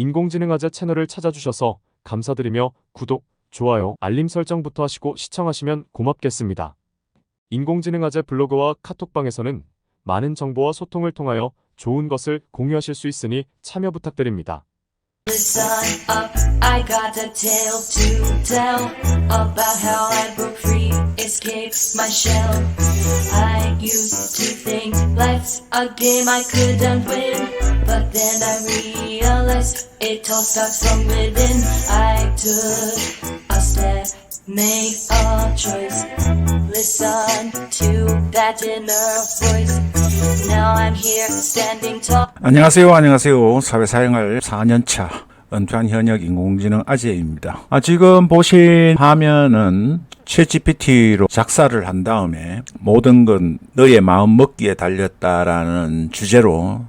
인공지능화제 채널을 찾아주셔서 감사드리며 구독, 좋아요, 알림 설정부터 하시고 시청하시면 고맙겠습니다. 인공지능화제 블로그와 카톡방에서는 많은 정보와 소통을 통하여 좋은 것을 공유하실 수 있으니 참여 부탁드립니다. Escaped my shell. I used to think life's a game I couldn't win, but then I realized it all starts from within. I took a step, made a choice. Listen to that inner voice. Now I'm here standing tall. 안녕하세요. 안녕하세요. 사회사생활 4년차 은퇴한 현역 인공지능 아재입니다. 아, 지금 보신 화면은 챗GPT로 작사를 한 다음에 모든 건 너의 마음 먹기에 달렸다라는 주제로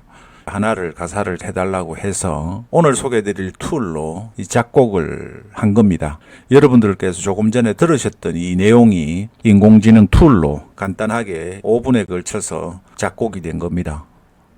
하나를 가사를 해달라고 해서 오늘 소개해드릴 툴로 이 작곡을 한 겁니다. 여러분들께서 조금 전에 들으셨던 이 내용이 인공지능 툴로 간단하게 5분에 걸쳐서 작곡이 된 겁니다.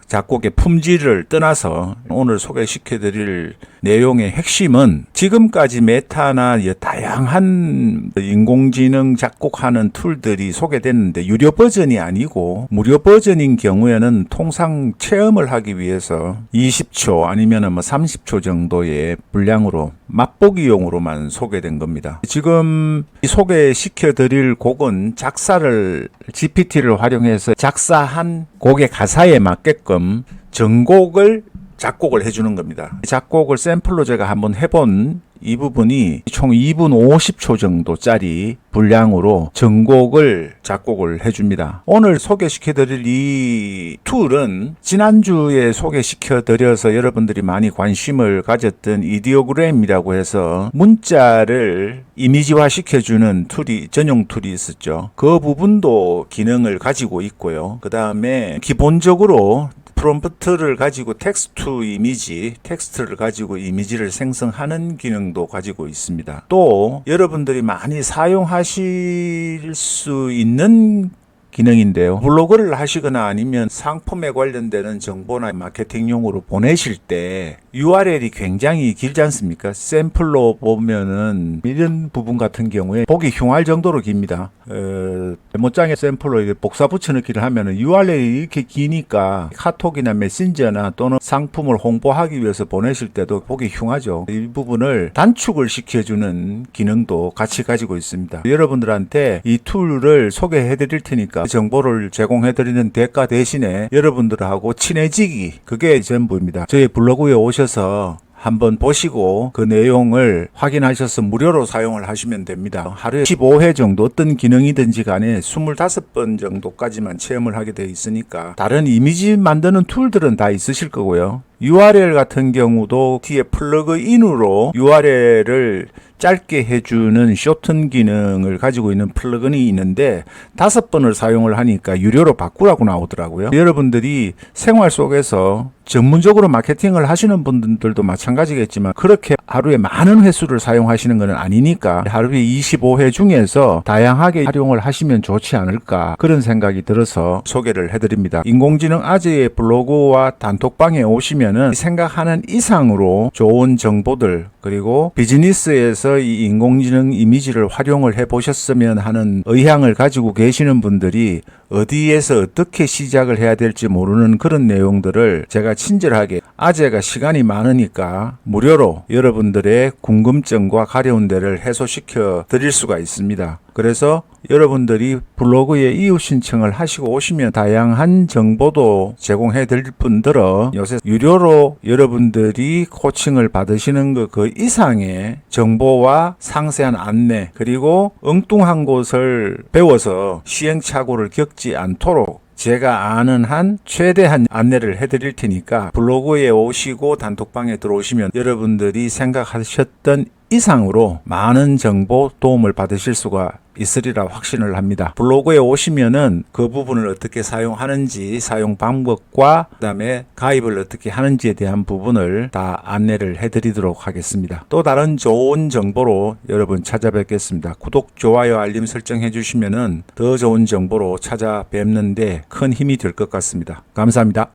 작곡의 품질을 떠나서 오늘 소개시켜드릴 내용의 핵심은 지금까지 메타나 이 다양한 인공지능 작곡하는 툴들이 소개됐는데 유료 버전이 아니고 무료 버전인 경우에는 통상 체험을 하기 위해서 20초 아니면 뭐 30초 정도의 분량으로 맛보기용으로만 소개된 겁니다. 지금 이 소개시켜 드릴 곡은 작사를 GPT를 활용해서 작사한 곡의 가사에 맞게끔 전곡을 작곡을 해주는 겁니다. 작곡을 샘플로 제가 한번 해본 이 부분이 총 2분 50초 정도짜리 분량으로 전곡을 작곡을 해줍니다. 오늘 소개시켜드릴 이 툴은 지난주에 소개시켜드려서 여러분들이 많이 관심을 가졌던 이디오그램이라고 해서 문자를 이미지화 시켜주는 툴이 전용 툴이 있었죠. 그 부분도 기능을 가지고 있고요. 그 다음에 기본적으로 프롬프트를 가지고 텍스트 이미지, 텍스트를 가지고 이미지를 생성하는 기능도 가지고 있습니다. 또 여러분들이 많이 사용하실 수 있는 기능인데요. 블로그를 하시거나 아니면 상품에 관련되는 정보나 마케팅용으로 보내실 때 URL이 굉장히 길지 않습니까? 샘플로 보면은 이런 부분 같은 경우에 보기 흉할 정도로 깁니다. 어, 메모장에 샘플로 복사 붙여넣기를 하면은 URL이 이렇게 기니까 카톡이나 메신저나 또는 상품을 홍보하기 위해서 보내실 때도 보기 흉하죠. 이 부분을 단축을 시켜주는 기능도 같이 가지고 있습니다. 여러분들한테 이 툴을 소개해 드릴 테니까 그 정보를 제공해 드리는 대가 대신에 여러분들하고 친해지기 그게 전부입니다. 저희 블로그에 오셔서 한번 보시고 그 내용을 확인하셔서 무료로 사용을 하시면 됩니다. 하루에 15회 정도 어떤 기능이든지 간에 25번 정도까지만 체험을 하게 되어 있으니까 다른 이미지 만드는 툴들은 다 있으실 거고요. URL 같은 경우도 뒤에 플러그인으로 URL을 짧게 해주는 쇼튼 기능을 가지고 있는 플러그인이 있는데 다섯 번을 사용을 하니까 유료로 바꾸라고 나오더라고요. 여러분들이 생활 속에서 전문적으로 마케팅을 하시는 분들도 마찬가지겠지만 그렇게 하루에 많은 횟수를 사용하시는 것은 아니니까 하루에 25회 중에서 다양하게 활용을 하시면 좋지 않을까 그런 생각이 들어서 소개를 해드립니다. 인공지능 아재의 블로그와 단톡방에 오시면 은 생각하는 이상으로 좋은 정보들 그리고 비즈니스에서 이 인공지능 이미지를 활용을 해 보셨으면 하는 의향을 가지고 계시는 분들이 어디에서 어떻게 시작을 해야 될지 모르는 그런 내용들을 제가 친절하게 아재가 시간이 많으니까 무료로 여러분들의 궁금증과 가려운 데를 해소시켜 드릴 수가 있습니다. 그래서 여러분들이 블로그에 이웃 신청을 하시고 오시면 다양한 정보도 제공해 드릴 뿐더러 요새 유료로 여러분들이 코칭을 받으시는 것 그 이상의 정보와 상세한 안내 그리고 엉뚱한 곳을 배워서 시행착오를 겪지 않도록 제가 아는 한 최대한 안내를 해드릴 테니까 블로그에 오시고 단톡방에 들어오시면 여러분들이 생각하셨던 이상으로 많은 정보 도움을 받으실 수가 있으리라 확신을 합니다. 블로그에 오시면은 그 부분을 어떻게 사용하는지 사용 방법과 그다음에 가입을 어떻게 하는지에 대한 부분을 다 안내를 해드리도록 하겠습니다. 또 다른 좋은 정보로 여러분 찾아뵙겠습니다. 구독, 좋아요, 알림 설정해 주시면은 더 좋은 정보로 찾아뵙는데 큰 힘이 될 것 같습니다. 감사합니다.